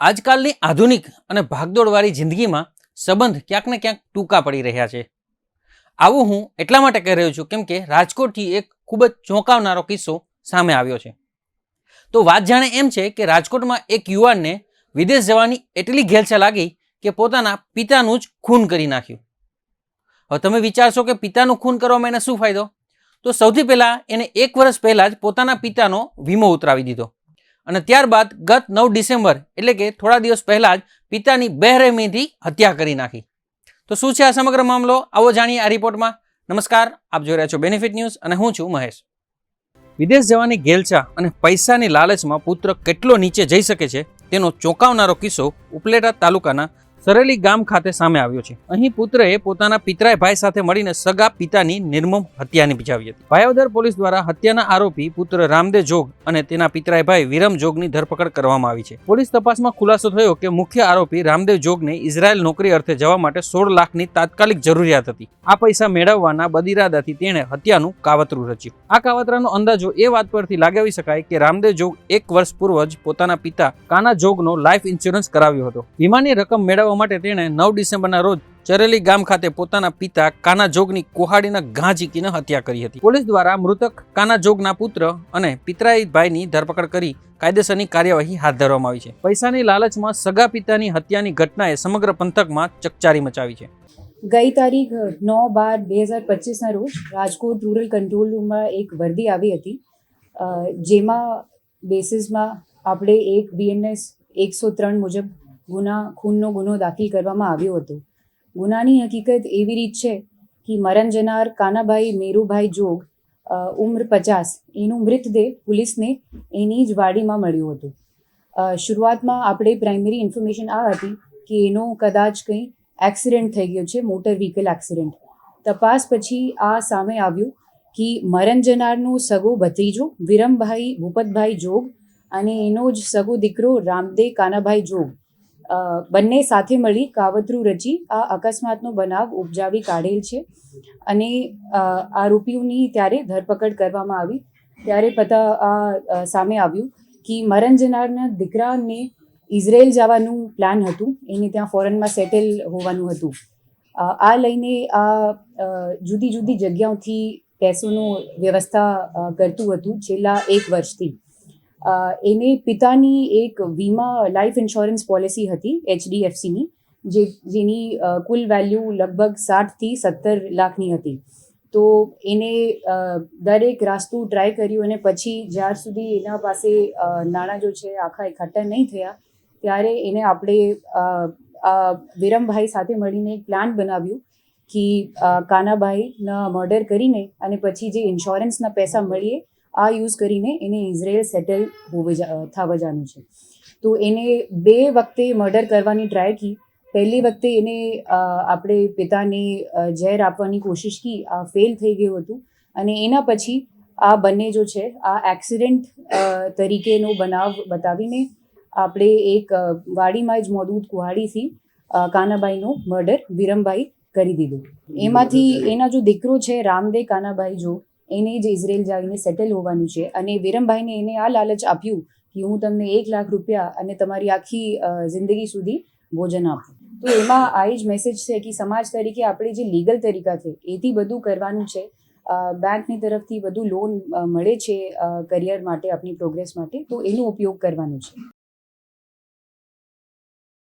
આજકાલની આધુનિક અને ભાગદોડવાળી જિંદગીમાં સંબંધ ક્યાંક ને ક્યાંક ટૂંકા પડી રહ્યા છે. આવું હું એટલા માટે કહી રહ્યો છું કેમ કે રાજકોટથી એક ખૂબ જ ચોંકાવનારો કિસ્સો સામે આવ્યો છે. તો વાત જાણે એમ છે કે રાજકોટમાં એક યુવાનને વિદેશ જવાની એટલી ઘેલછા લાગી કે પોતાના પિતાનું જ ખૂન કરી નાખ્યું. હવે તમે વિચારશો કે પિતાનું ખૂન કરવામાં એને શું ફાયદો? તો સૌથી પહેલાં એને એક વર્ષ પહેલાં જ પોતાના પિતાનો વીમો ઉતરાવી દીધો. અને ત્યારબાદ ગત નવ ડિસેમ્બર એટલે કે થોડા દિવસ પહેલાં જ પિતાની બેરહેમીથી હત્યા કરી નાખી. તો શું છે આ સમગ્ર મામલો? આવો જાણીએ આ રિપોર્ટમાં. નમસ્કાર, આપ જોઈ રહ્યા છો બેનિફિટ ન્યૂઝ અને હું છું મહેશ. વિદેશ જવાની ગેલછા અને પૈસાની લાલચમાં પુત્ર કેટલો નીચે જઈ શકે છે તેનો ચોંકાવનારો કિસ્સો ઉપલેટા તાલુકાના સરેલી ગામ ખાતે સામે આવ્યો છે. અહીં પુત્રએ પોતાના પિતરાય ભાઈ સાથે મળીને સગા પિતાની નિર્મમ હત્યા નિપજાવી હતી. ભાયાવદર પોલીસ દ્વારા હત્યાના આરોપી પુત્ર રામદેવ જોગ અને તેના પિતરાય ભાઈ વિરમ જોગની ધરપકડ કરવામાં આવી છે. પોલીસ તપાસમાં ખુલાસો થયો કે મુખ્ય આરોપી રામદેવ જોગને ઇઝરાયલ નોકરી અર્થે જવા માટે સોળ લાખની તાત્કાલિક જરૂરિયાત હતી. આ પૈસા મેળવવાના બદિરાદાથી તેણે હત્યાનું કાવતરું રચ્યું. આ કાવતરાનો અંદાજો એ વાત પરથી લગાવી શકાય કે રામદેવ જોગ એક વર્ષ પૂર્વ જ પોતાના પિતા કાના જોગનો લાઈફ ઇન્સ્યોરન્સ કરાવ્યો હતો. વીમાની રકમ મેળવવા માટે તેણે નવ ડિસેમ્બરના રોજ ચરેલી ગામ ખાતે પોતાના પિતા કાના જોગની કુહાડીના ઘા ઝીકીને હત્યા કરી હતી. પોલીસ દ્વારા મૃતક કાના જોગના પુત્ર અને પિતરાઈ ભાઈની ધરપકડ કરી કાયદેસરની કાર્યવાહી હાથ ધરવામાં આવી છે. પૈસાની લાલચમાં સગા પિતાની હત્યાની ઘટનાએ સમગ્ર પંથકમાં ચકચારી મચાવી છે. ગઈ તારીખ નવ બાર બે હજાર પચીસના રોજ રાજકોટ રૂરલ કંટ્રોલ રૂમમાં એક વર્દી આવી હતી. જેમાં બેસિસમાં આપણે એક બીએનએસ એકસો ત્રણ મુજબ ગુના, ખૂનનો ગુનો દાખલ કરવામાં આવ્યો હતો. ગુનાની હકીકત એવી રીત છે કે મરણ જનાર કાનાભાઈ મેરુભાઈ જોગ ઉંમર પચાસ. એનું મૃતદેહ પોલીસને એની જ વાડીમાં મળ્યું હતું. શરૂઆતમાં આપણે પ્રાઇમરી ઇન્ફોર્મેશન આ હતી કે એનો કદાચ કંઈ એક્સિડન્ટ થઈ ગયો છે મોટર વ્હીકલ એક્સિડન્ટ તપાસ પછી આ સામે આવ્યું કે મરણ જનારનો સગો ભત્રીજો, વિરમભાઈ, ભૂપતભાઈ જોગ અને એનો જ સગો દીકરો રામદેવ કાનાભાઈ જોગ. બંને સાથે મળી કાવતરું રચી આ અકસ્માતનો બનાવ ઉપજાવી કાઢેલ છે અને આરોપીઓની ત્યારે ધરપકડ કરવામાં આવી. ત્યારે પતા આ સામે આવ્યું કે મરણ જનારના દીકરાને ઇઝરાયલ જવાનું પ્લાન હતું. એને ત્યાં ફોરેનમાં સેટલ હોવાનું હતું. આ લઈને આ જુદી જુદી જગ્યાઓથી પૈસોનું વ્યવસ્થા કરતું હતું છેલ્લા એક વર્ષથી. એને પિતાની એક વીમા લાઈફ ઇન્સ્યોરન્સ પોલિસી હતી, એચડીએફસીની, જે, જેની કુલ વેલ્યુ લગભગ સાઠથી સત્તર લાખની હતી. તો એને દરેક રાસ્તું ટ્રાય કર્યું અને પછી જ્યાર સુધી એના પાસે નાણાં જો છે, આખા એકઠા નહીં થયા, ત્યારે એને આપણે વિરમભાઈ સાથે મળીને એક પ્લાન બનાવ્યું કે કાનાભાઈના મર્ડર કરીને અને પછી જે ઇન્સ્યોરન્સના પૈસા મળીએ આ યુઝ કરીને એને ઇઝરાયલ સેટલ હોવે થવા જવાનું છે. તો એને બે વખતે મર્ડર કરવાની ટ્રાય કી. પહેલી વખતે એને આપણે પિતાને ઝેર આપવાની કોશિશ કી. આ ફેલ થઈ ગયું હતું. અને એના પછી આ બંને જો છે આ એક્સિડન્ટ તરીકેનો બનાવ બતાવીને આપણે એક વાડીમાં જ મોદૂદ કુહાડીથી કાનાબાઈનો મર્ડર વિરમભાઈ કરી દીધું. એમાંથી એના જો દીકરો છે રામદેવ કાનાભાઈ જો એને જ ઇઝરાયલ જઈને સેટલ હોવાનું છે. અને વિરમભાઈને એને આ લાલચ આપ્યું કે હું તમને એક લાખ રૂપિયા અને તમારી આખી જિંદગી સુધી ભોજન આપું. તો એમાં આ જ મેસેજ છે કે સમાજ તરીકે આપણે જે લીગલ તરીકા છે, એથી બધું કરવાનું છે. બેંકની તરફથી બધું લોન મળે છે કરિયર માટે આપણી પ્રોગ્રેસ માટે. તો એનો ઉપયોગ કરવાનો છે.